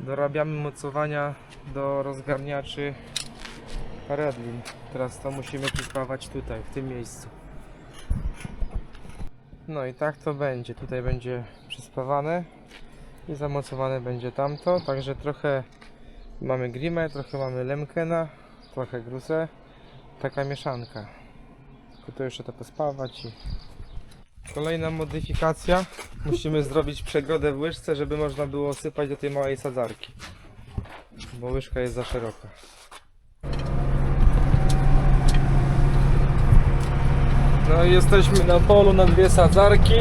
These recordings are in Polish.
Dorabiamy mocowania do rozgarniaczy redlin. Teraz to musimy przyspawać tutaj, w tym miejscu. No i tak to będzie. Tutaj będzie przyspawane i zamocowane będzie tamto. Także trochę mamy grimę, trochę mamy lemkena, trochę gruzę. Taka mieszanka. Tylko to jeszcze to pospawać i... Kolejna modyfikacja. Musimy zrobić przegrodę w łyżce, żeby można było sypać do tej małej sadzarki. Bo łyżka jest za szeroka. No i jesteśmy na polu na dwie sadzarki.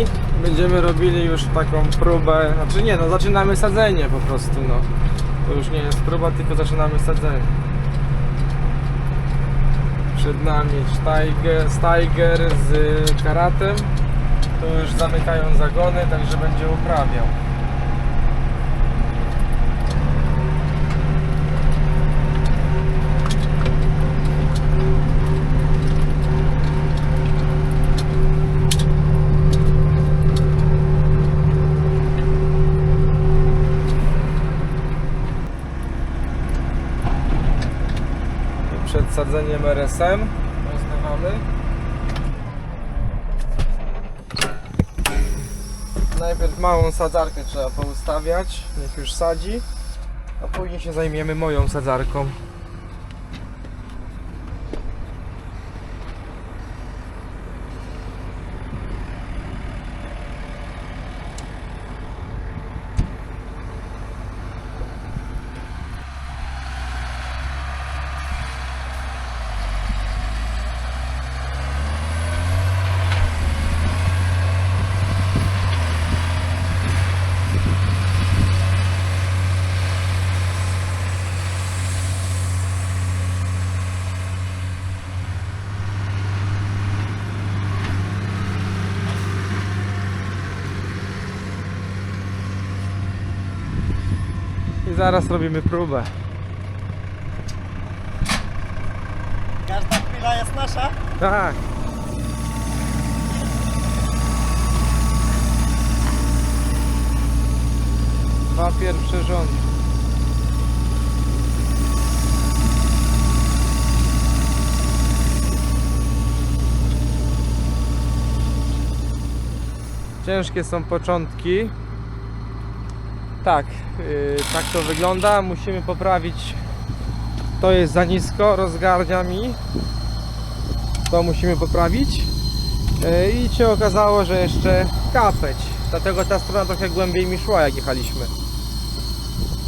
Będziemy robili już taką próbę. Znaczy nie, no zaczynamy sadzenie po prostu, no. To już nie jest próba, tylko zaczynamy sadzenie. Przed nami Steiger, Steiger z karatem. Tu już zamykają zagony, także będzie uprawiał. Przed sadzeniem RSM rozlewamy. Małą sadzarkę trzeba poustawiać, niech już sadzi, a później się zajmiemy moją sadzarką. Zaraz robimy próbę. Każda chwila jest nasza. Tak. Dwa pierwsze rządy. Ciężkie są początki. Tak, yy, tak to wygląda. Musimy poprawić. To jest za nisko, rozgarnia mi. To musimy poprawić. E, i się okazało, że jeszcze kapeć. Dlatego ta strona trochę głębiej mi szła jak jechaliśmy.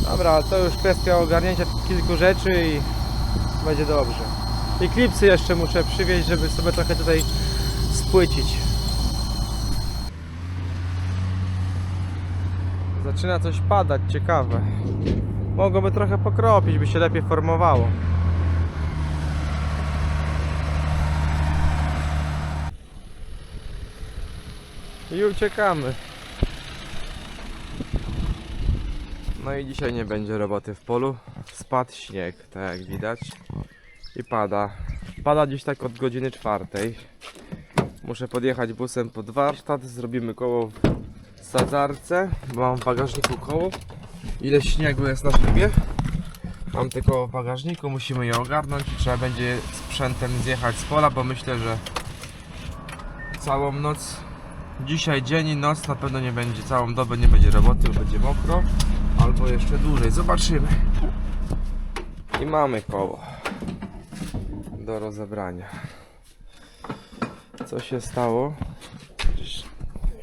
Dobra, to już kwestia ogarnięcia kilku rzeczy i będzie dobrze. I klipsy jeszcze muszę przywieźć, żeby sobie trochę tutaj spłycić zaczyna coś padać, ciekawe mogłoby trochę pokropić, by się lepiej formowało I uciekamy. No i dzisiaj nie będzie roboty w polu. Spadł śnieg, tak jak widać. I pada. Pada dziś tak od godziny czwartej. Muszę podjechać busem pod warsztat. Zrobimy koło sadzarce, bo mam w bagażniku koło. Ile śniegu jest na szybie? Mam koło w bagażniku, musimy je ogarnąć i trzeba będzie sprzętem zjechać z pola, bo myślę, że całą noc Dzisiaj dzień i noc na pewno nie będzie, całą dobę nie będzie roboty, bo będzie mokro, albo jeszcze dłużej, zobaczymy. I mamy koło do rozebrania. Co się stało?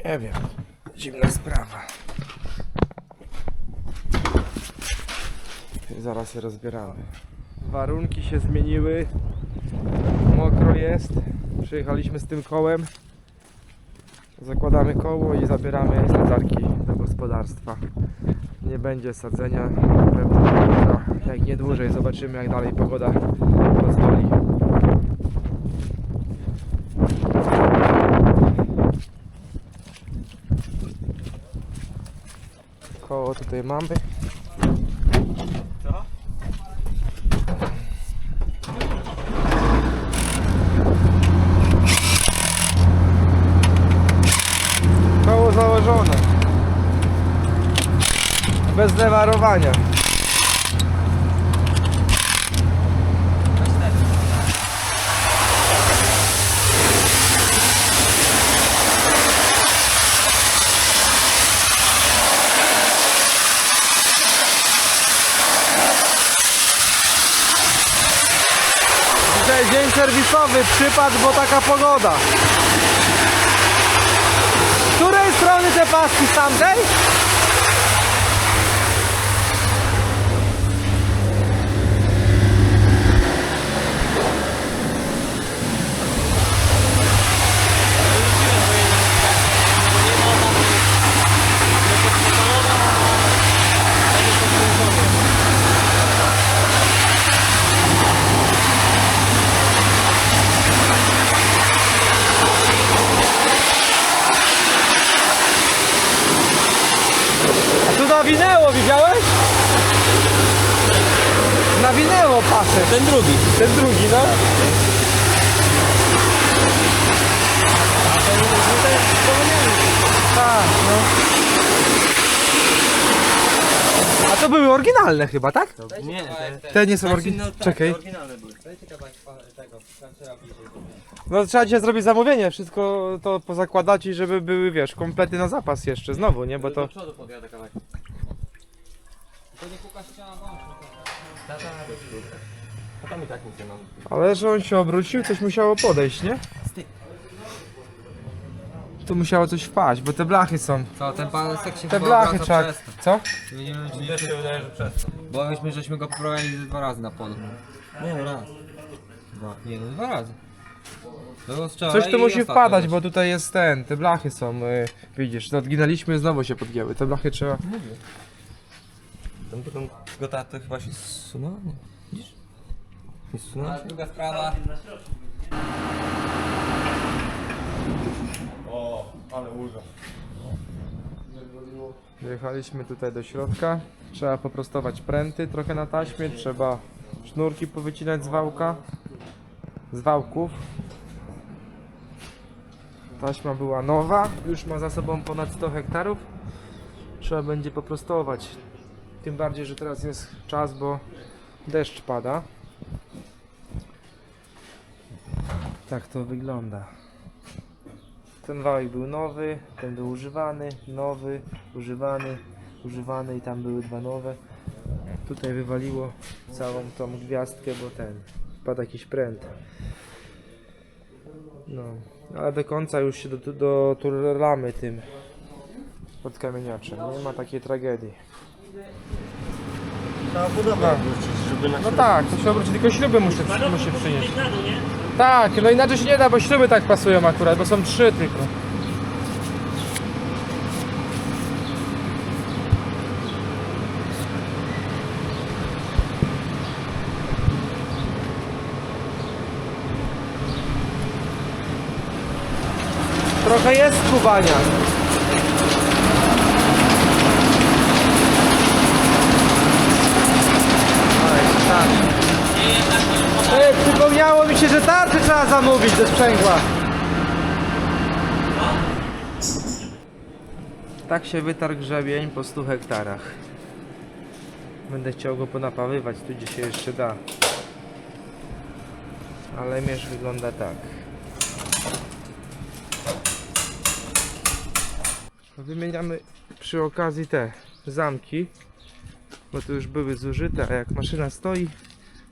Nie wiem, dziwna sprawa. Zaraz je rozbieramy. Warunki się zmieniły, mokro jest, przyjechaliśmy z tym kołem. Zakładamy koło i zabieramy sadzarki do gospodarstwa. Nie będzie sadzenia, pewnie jak nie dłużej. Zobaczymy jak dalej pogoda pozwoli. Koło tutaj mamy. Koło założone. Bez lewarowania. Przypadł, bo taka pogoda. Z której strony te paski? Z tamtej? A tu nawinęło, widziałeś? Nawinęło pasek. Ten drugi. Ten drugi, no. Tak, no. A to były oryginalne chyba, tak? Nie, te, Te nie są oryginalne. Czekaj. oryginalne były. No trzeba dzisiaj zrobić zamówienie, wszystko to pozakładać i żeby były, wiesz, komplety na zapas jeszcze znowu, nie? Bo to... przodu podjadę kawałek. To nie kuka ściana A tam i tak nic nie mam. Ale że on się obrócił, coś musiało podejść, nie? Tu musiało coś wpaść, bo te blachy są. Co, ten pasek się Te chyba blachy obraca trzeba... przez to. Co? Nie wiem, czy nie Też się wydaje, że przez to. Bo myśmy, żeśmy go poprowadzili dwa razy na polu. Nie, raz. Dwa. Nie, no dwa razy. Wczoraj Coś tu i musi ostatnio wpadać, też. bo tutaj jest ten, te blachy są, y, widzisz, odginaliśmy znowu się podgięły, te blachy trzeba... Ten potem gota to chyba się zsunęła, nie? Widzisz? Nie zsunęła A się? druga sprawa. Wjechaliśmy tutaj do środka, trzeba poprostować pręty trochę na taśmie, trzeba sznurki powycinać z wałka, z wałków. Taśma była nowa, już ma za sobą ponad 100 hektarów. Trzeba będzie poprostować. Tym bardziej, że teraz jest czas, bo deszcz pada. Tak to wygląda. Ten wałek był nowy, ten był używany, nowy, używany, używany i tam były dwa nowe. Tutaj wywaliło całą tą gwiazdkę, bo ten, wpadł jakiś pręt. No, ale do końca już się do, do, doturlamy tym pod kamieniaczem. Nie ma takiej tragedii. Trzeba budowę wrócić, żeby na No tak, to się obróci, tylko śruby muszę, muszę przynieść. Tak, no inaczej się nie da, bo śruby tak pasują akurat, bo są trzy tylko. Trochę jest skubania. Przypomniało mi się, że tarczy trzeba zamówić do sprzęgła. Tak się wytarł grzebień po 100 hektarach. Będę chciał go ponapawywać, tu gdzie się jeszcze da. Ale mierz wygląda tak. Wymieniamy przy okazji te zamki, bo tu już były zużyte, a jak maszyna stoi,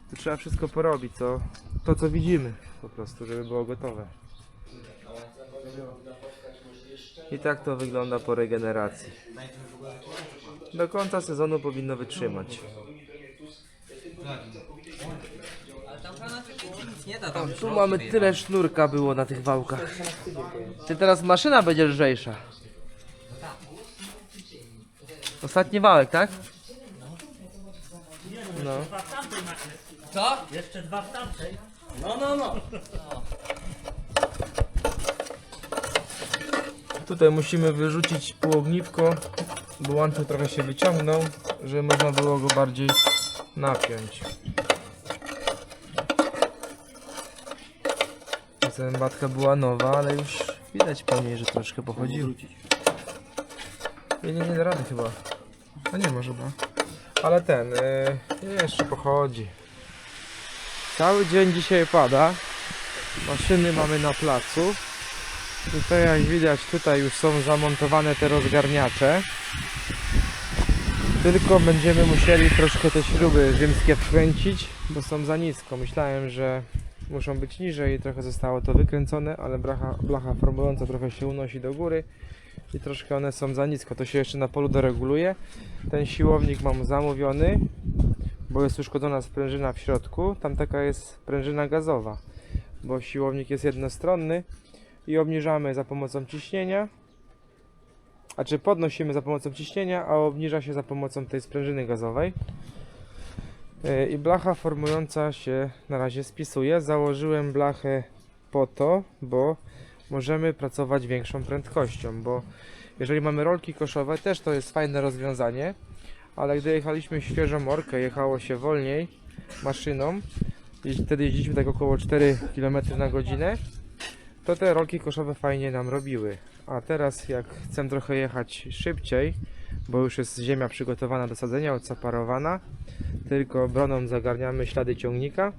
to trzeba wszystko porobić, co, to co widzimy po prostu, żeby było gotowe. I tak to wygląda po regeneracji. Do końca sezonu powinno wytrzymać. Tam. Tu mamy tyle sznurka było na tych wałkach. Ty teraz maszyna będzie lżejsza. Ostatni wałek, tak? No. Co? Jeszcze dwa w tamtej. No, no, no. Tutaj musimy wyrzucić półogniwko, bo łańcuch trochę się wyciągnął, żeby można było go bardziej napiąć. Zębatka była nowa, ale już widać po niej, że troszkę pochodził. Nie, nie, nie da rady chyba. A nie, może ma. Ale ten, yy, jeszcze pochodzi. Cały dzień dzisiaj pada. Maszyny mamy na placu. Tutaj jak widać, tutaj już są zamontowane te rozgarniacze. Tylko będziemy musieli troszkę te śruby ziemskie wkręcić, bo są za nisko. Myślałem, że muszą być niżej, trochę zostało to wykręcone, ale blacha, blacha formująca trochę się unosi do góry i troszkę one są za nisko. To się jeszcze na polu doreguluje. Ten siłownik mam zamówiony, bo jest uszkodzona sprężyna w środku. Tam taka jest sprężyna gazowa, bo siłownik jest jednostronny i obniżamy za pomocą ciśnienia. A czy podnosimy za pomocą ciśnienia, a obniża się za pomocą tej sprężyny gazowej. Yy, I blacha formująca się na razie spisuje. Założyłem blachę po to, bo możemy pracować większą prędkością, bo jeżeli mamy rolki koszowe, też to jest fajne rozwiązanie, ale gdy jechaliśmy świeżą orkę, jechało się wolniej maszyną i wtedy jeździliśmy tak około 4 km na godzinę, to te rolki koszowe fajnie nam robiły. A teraz jak chcę trochę jechać szybciej, bo już jest ziemia przygotowana do sadzenia, odseparowana, tylko broną zagarniamy ślady ciągnika,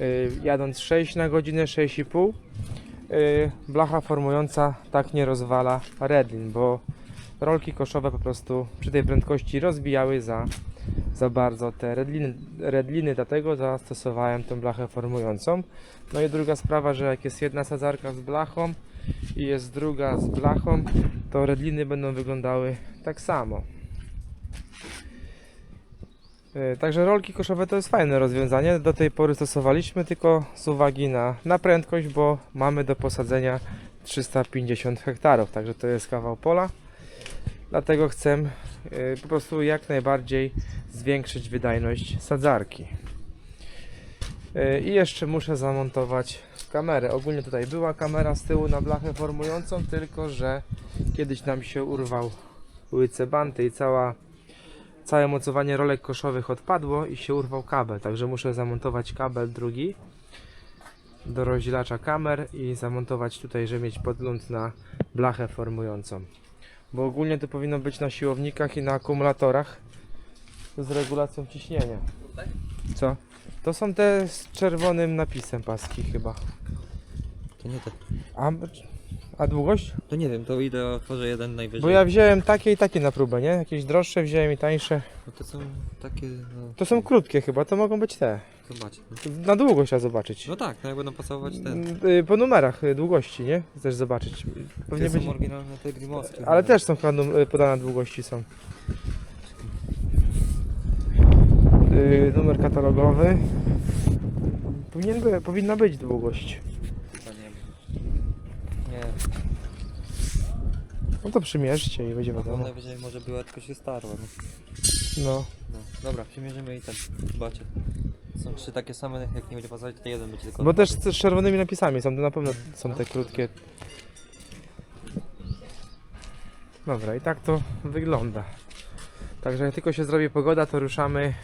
yy, jadąc 6 na godzinę, 6,5 yy, blacha formująca tak nie rozwala redlin, bo rolki koszowe po prostu przy tej prędkości rozbijały za, za bardzo te redliny, redliny, dlatego zastosowałem tą blachę formującą. No i druga sprawa, że jak jest jedna sadzarka z blachą i jest druga z blachą, to redliny będą wyglądały tak samo. Yy, Także rolki koszowe to jest fajne rozwiązanie. Do tej pory stosowaliśmy tylko z uwagi na, na prędkość, bo mamy do posadzenia 350 hektarów, także to jest kawał pola. Dlatego chcę yy, po prostu jak najbardziej zwiększyć wydajność sadzarki. Yy, I jeszcze muszę zamontować kamerę. Ogólnie tutaj była kamera z tyłu na blachę formującą, tylko że kiedyś nam się urwał łyce banty i cała całe mocowanie rolek koszowych odpadło i się urwał kabel, także muszę zamontować kabel drugi do rozdzielacza kamer i zamontować tutaj, żeby mieć podgląd na blachę formującą. Bo ogólnie to powinno być na siłownikach i na akumulatorach z regulacją ciśnienia. Co? To są te z czerwonym napisem paski chyba. To nie te. A, a długość? To nie wiem, to idę otworzę jeden najwyżej. Bo ja wziąłem takie i takie na próbę, nie? Jakieś droższe wziąłem i tańsze. No to są takie, no, To są krótkie chyba, to mogą być te. zobaczcie. Na długość trzeba zobaczyć. No tak, no jak będą pasować te. Y, Po numerach y, długości, nie? Też zobaczyć. Pewnie Te są będzie... oryginalne te grimowskie. Ale też są chyba num- y, podane długości są. Y, numer katalogowy. Powinien by, powinna być długość. Nie wiem. No to przymierzcie i będzie wiadomo. najwyżej może była, tylko się starła. No. No. No, dobra, przymierzymy i ten, zobaczcie. Są trzy takie same, jak nie będzie pasować, to jeden będzie tylko... Bo też z z czerwonymi napisami są, to na pewno są te krótkie. Dobra, i tak to wygląda. Także jak tylko się zrobi pogoda, to ruszamy.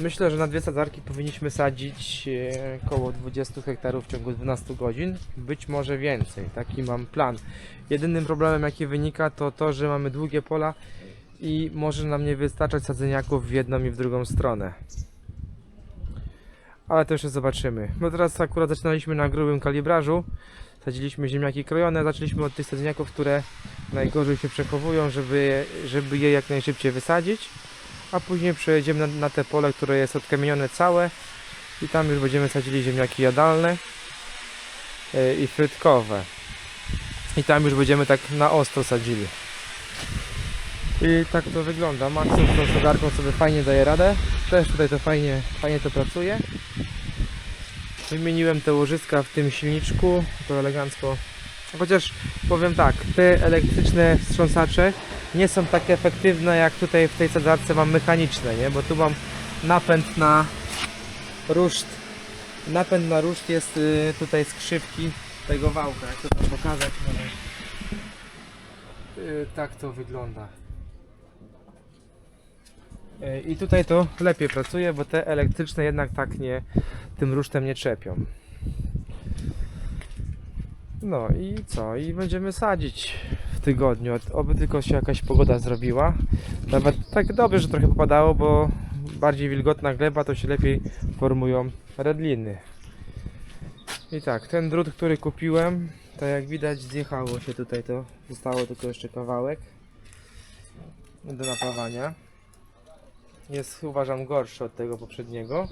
Myślę, że na dwie sadzarki powinniśmy sadzić e, około 20 hektarów w ciągu 12 godzin, być może więcej. Taki mam plan. Jedynym problemem, jaki wynika, to to, że mamy długie pola i może nam nie wystarczać sadzeniaków w jedną i w drugą stronę. Ale to jeszcze zobaczymy. No teraz akurat zaczynaliśmy na grubym kalibrażu. Sadziliśmy ziemniaki krojone, zaczęliśmy od tych sadzeniaków, które najgorzej się przechowują, żeby, żeby je jak najszybciej wysadzić. A później przejedziemy na, na te pole, które jest odkamienione całe i tam już będziemy sadzili ziemniaki jadalne yy, i frytkowe. I tam już będziemy tak na ostro sadzili. I tak to wygląda. Maxus z tą sodarką sobie fajnie daje radę. Też tutaj to fajnie, fajnie to pracuje. Wymieniłem te łożyska w tym silniczku, to elegancko. Chociaż powiem tak, te elektryczne wstrząsacze nie są tak efektywne jak tutaj w tej sadzarce mam mechaniczne, nie? Bo tu mam napęd na ruszt. Napęd na ruszt jest y, tutaj skrzypki tego wałka, jak to tam pokazać. Y, tak to wygląda. Y, I tutaj to lepiej pracuje, bo te elektryczne jednak tak nie tym rusztem nie czepią. No i co? I będziemy sadzić tygodniu. Oby tylko się jakaś pogoda zrobiła. Nawet tak dobrze, że trochę popadało, bo bardziej wilgotna gleba to się lepiej formują redliny. I tak, ten drut, który kupiłem, to jak widać zjechało się tutaj to. Zostało tylko jeszcze kawałek do napawania. Jest uważam gorszy od tego poprzedniego.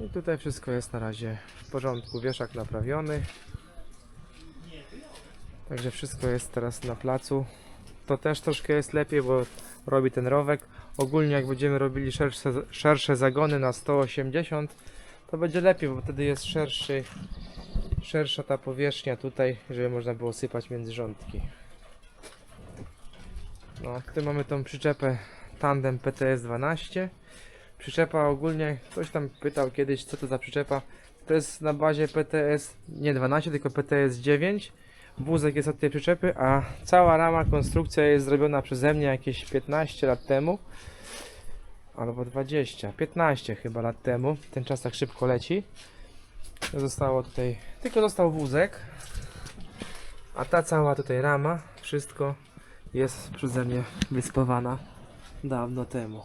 I tutaj wszystko jest na razie w porządku. Wieszak naprawiony. Także wszystko jest teraz na placu. To też troszkę jest lepiej, bo robi ten rowek. Ogólnie jak będziemy robili szersze, szersze zagony na 180, to będzie lepiej, bo wtedy jest szerszy, szersza ta powierzchnia tutaj, żeby można było sypać między rządki. No, tutaj mamy tą przyczepę tandem PTS 12. Przyczepa ogólnie, ktoś tam pytał kiedyś co to za przyczepa. To jest na bazie PTS, nie 12, tylko PTS 9. Wózek jest od tej przyczepy, a cała rama, konstrukcja jest zrobiona przeze mnie jakieś 15 lat temu. Albo 20, 15 chyba lat temu. Ten czas tak szybko leci. Zostało tutaj, tylko został wózek. A ta cała tutaj rama, wszystko jest przeze mnie wyspawana dawno temu.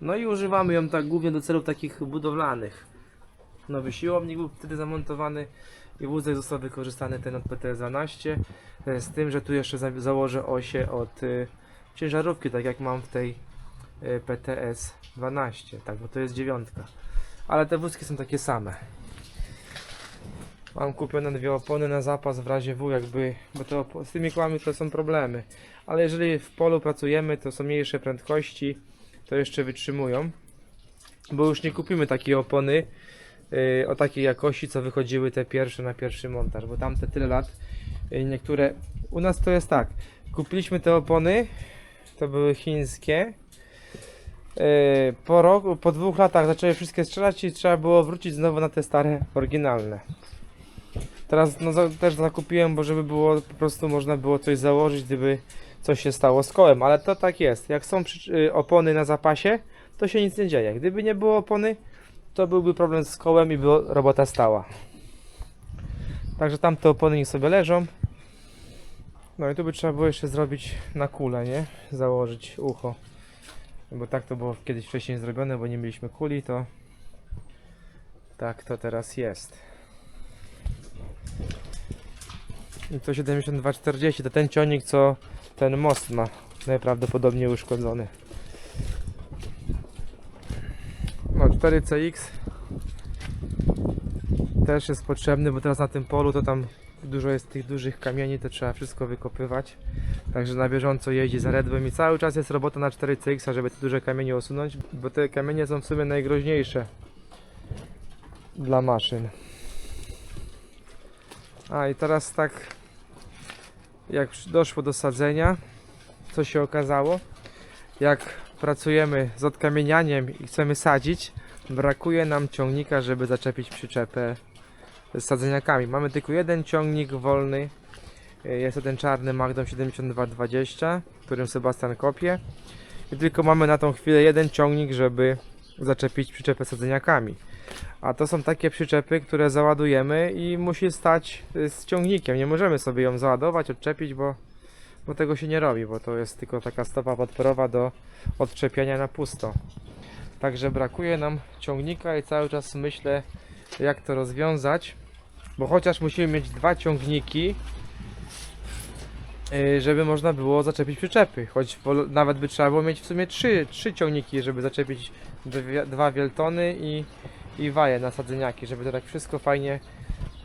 No i używamy ją tak głównie do celów takich budowlanych. Nowy siłownik był wtedy zamontowany i wózek został wykorzystany ten od PTS-12 e, z tym, że tu jeszcze za założę osie od y, ciężarówki, tak jak mam w tej y, PTS-12, tak, bo to jest dziewiątka. Ale te wózki są takie same. Mam kupione dwie opony na zapas w razie W, jakby, bo to z tymi kołami to są problemy. Ale jeżeli w polu pracujemy, to są mniejsze prędkości, to jeszcze wytrzymują. Bo już nie kupimy takiej opony yy, o takiej jakości, co wychodziły te pierwsze na pierwszy montaż, bo tamte tyle lat. Yy, niektóre. U nas to jest tak. Kupiliśmy te opony, to były chińskie. Yy, po roku, po dwóch latach zaczęły wszystkie strzelać i trzeba było wrócić znowu na te stare, oryginalne. Teraz no, też zakupiłem, bo żeby było po prostu można było coś założyć, gdyby coś się stało z kołem, ale to tak jest. Jak są y, opony na zapasie, to się nic nie dzieje. Gdyby nie było opony, to byłby problem z kołem i by robota stała. Także tam te opony niech sobie leżą. No i tu by trzeba było jeszcze zrobić na kulę, nie? Założyć ucho. Bo tak to było kiedyś wcześniej zrobione, bo nie mieliśmy kuli, to tak to teraz jest. I to 7240 to ten ciągnik, co ten most ma najprawdopodobniej uszkodzony. No 4CX też jest potrzebny, bo teraz na tym polu to tam dużo jest tych dużych kamieni, to trzeba wszystko wykopywać. Także na bieżąco jeździ za redłem i cały czas jest robota na 4CX, żeby te duże kamienie usunąć, bo te kamienie są w sumie najgroźniejsze dla maszyn. A i teraz tak jak doszło do sadzenia, co się okazało, jak pracujemy z odkamienianiem i chcemy sadzić, brakuje nam ciągnika, żeby zaczepić przyczepę z sadzeniakami. Mamy tylko jeden ciągnik wolny, jest to ten czarny Magnum 7220, którym Sebastian kopie i tylko mamy na tą chwilę jeden ciągnik, żeby zaczepić przyczepę sadzeniakami. A to są takie przyczepy, które załadujemy i musi stać z ciągnikiem. Nie możemy sobie ją załadować, odczepić, bo, bo tego się nie robi, bo to jest tylko taka stopa podporowa do odczepiania na pusto. Także brakuje nam ciągnika i cały czas myślę, jak to rozwiązać, bo chociaż musimy mieć dwa ciągniki, y, żeby można było zaczepić przyczepy. Choć nawet by trzeba było mieć w sumie trzy, trzy ciągniki, żeby zaczepić dwie, dwa wieltony i i waje na sadzeniaki, żeby to tak wszystko fajnie,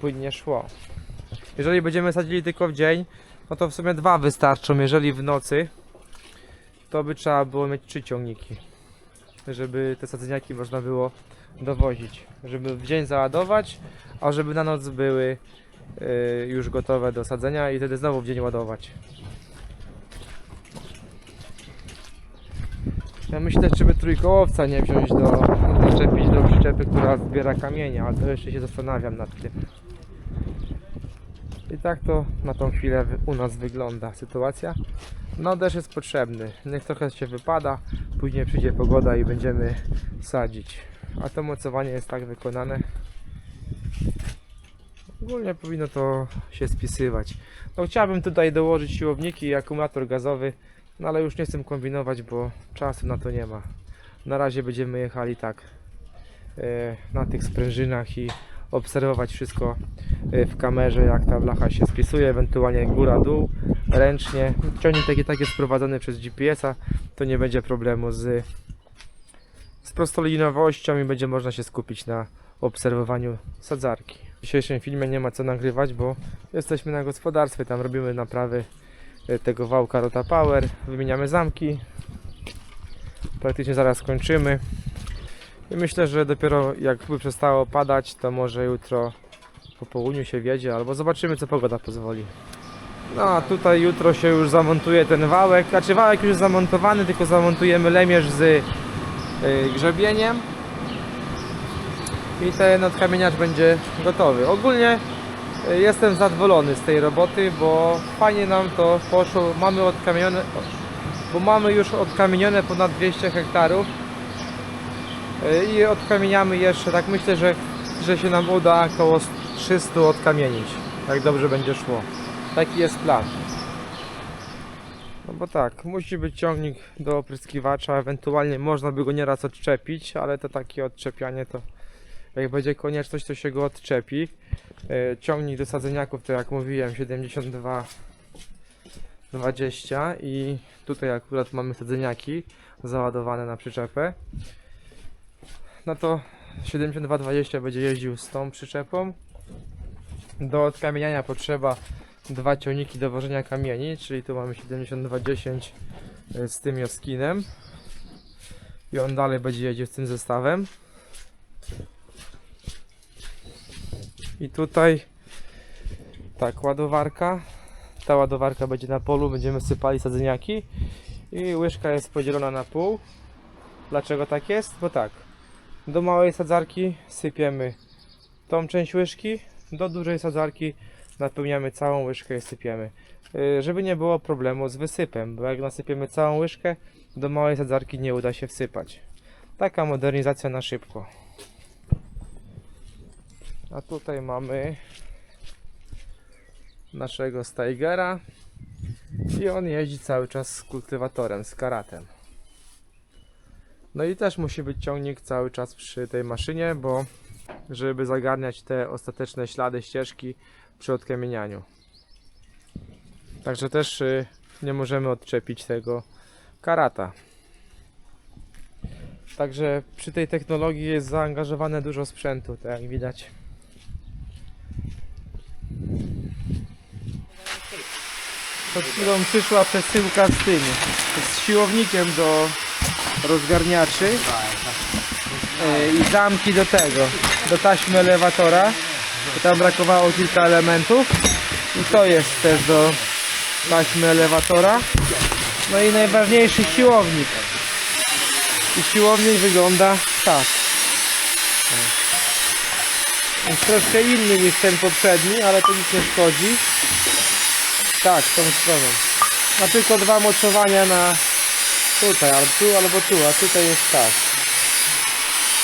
płynnie szło. Jeżeli będziemy sadzili tylko w dzień, no to w sumie dwa wystarczą. Jeżeli w nocy, to by trzeba było mieć trzy ciągniki, żeby te sadzeniaki można było dowozić. Żeby w dzień załadować, a żeby na noc były y, już gotowe do sadzenia i wtedy znowu w dzień ładować. Ja myślę, czy trójkołowca nie wziąć do, zaczepić do przyczepy, która zbiera kamienie, ale to jeszcze się zastanawiam nad tym. I tak to na tą chwilę u nas wygląda sytuacja. No deszcz jest potrzebny, niech trochę się wypada, później przyjdzie pogoda i będziemy sadzić. A to mocowanie jest tak wykonane. Ogólnie powinno to się spisywać. No chciałbym tutaj dołożyć siłowniki i akumulator gazowy, no ale już nie chcę kombinować, bo czasu na to nie ma. Na razie będziemy jechali tak e, na tych sprężynach i obserwować wszystko e, w kamerze, jak ta blacha się spisuje, ewentualnie góra-dół, ręcznie. Ciągnik taki tak jest prowadzony przez GPS-a, to nie będzie problemu z, z prostolinowością i będzie można się skupić na obserwowaniu sadzarki. W dzisiejszym filmie nie ma co nagrywać, bo jesteśmy na gospodarstwie, tam robimy naprawy e, tego wałka Rota Power, wymieniamy zamki. Praktycznie zaraz kończymy. I myślę, że dopiero jakby przestało padać, to może jutro po południu się wiedzie, albo zobaczymy co pogoda pozwoli. No a tutaj jutro się już zamontuje ten wałek, znaczy wałek już zamontowany, tylko zamontujemy lemierz z y, grzebieniem i ten odkamieniacz będzie gotowy. Ogólnie y, jestem zadowolony z tej roboty, bo fajnie nam to poszło, mamy odkamienione, bo mamy już odkamienione ponad 200 hektarów i odkamieniamy jeszcze, tak myślę, że, że się nam uda około 300 odkamienić, jak dobrze będzie szło. Taki jest plan. No bo tak, musi być ciągnik do opryskiwacza, ewentualnie można by go nieraz odczepić, ale to takie odczepianie to jak będzie konieczność to się go odczepi. E, Ciągnik do sadzeniaków to jak mówiłem 72 20 i tutaj akurat mamy sadzeniaki załadowane na przyczepę. No to 7220 będzie jeździł z tą przyczepą. Do odkamieniania potrzeba dwa ciągniki do wożenia kamieni, czyli tu mamy 7210 y, z tym Joskinem i on dalej będzie jeździł z tym zestawem. I tutaj tak, ładowarka. Ta ładowarka będzie na polu, będziemy sypali sadzeniaki. I łyżka jest podzielona na pół. Dlaczego tak jest? bo tak do małej sadzarki sypiemy tą część łyżki do dużej sadzarki napełniamy całą łyżkę i sypiemy. Yy, Żeby nie było problemu z wysypem, bo jak nasypiemy całą łyżkę, do małej sadzarki nie uda się wsypać. Taka modernizacja na szybko. A tutaj mamy naszego Steigera i on jeździ cały czas z kultywatorem, z karatem. No i też musi być ciągnik cały czas przy tej maszynie, bo żeby zagarniać te ostateczne ślady ścieżki przy odkamienianiu. Także też y, nie możemy odczepić tego karata. Także przy tej technologii jest zaangażowane dużo sprzętu, tak jak widać. Przed chwilą przyszła przesyłka z tym, z siłownikiem do rozgarniaczy e, i zamki do tego, do taśmy elewatora. Tam brakowało kilka elementów i to jest też do taśmy elewatora. No i najważniejszy siłownik. I siłownik wygląda tak. Jest troszkę inny niż ten poprzedni, ale to nic nie szkodzi. Tak, tą stroną. Ma tylko dwa mocowania na tutaj, albo tu, albo tu, a tutaj jest tak.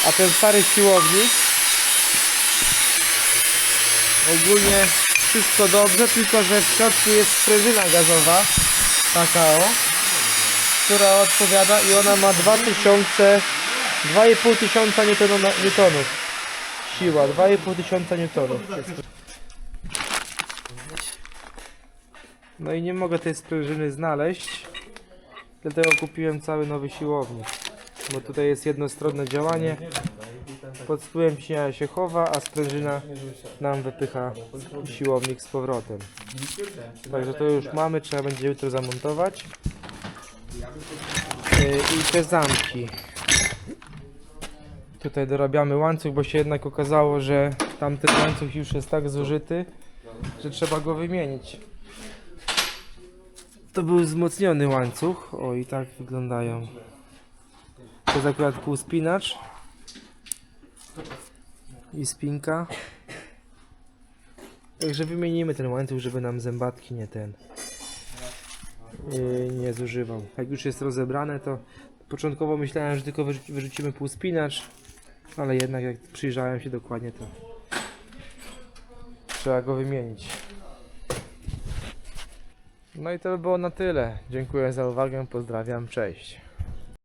A ten stary siłownik ogólnie wszystko dobrze, tylko że w środku jest sprężyna gazowa, taka o, która odpowiada i ona ma 2000, 2,5 tysiąca newtonu- newtonów. Siła, 2,5 tysiąca newtonów. No i nie mogę tej sprężyny znaleźć, dlatego kupiłem cały nowy siłownik. Bo tutaj jest jednostronne działanie, pod wpływem ciśnienia się chowa, a sprężyna nam wypycha siłownik z powrotem. Także to już mamy, trzeba będzie jutro zamontować. Yy, I te zamki. Tutaj dorabiamy łańcuch, bo się jednak okazało, że tamten łańcuch już jest tak zużyty, że trzeba go wymienić. To był wzmocniony łańcuch. O i tak wyglądają. To jest akurat półspinacz i spinka. Także wymienimy ten łańcuch, żeby nam zębatki nie ten yy, nie zużywał. Jak już jest rozebrane, to początkowo myślałem, że tylko wyrzuci- wyrzucimy półspinacz, ale jednak jak przyjrzałem się dokładnie, to trzeba go wymienić. No i to by było na tyle. Dziękuję za uwagę, pozdrawiam, cześć.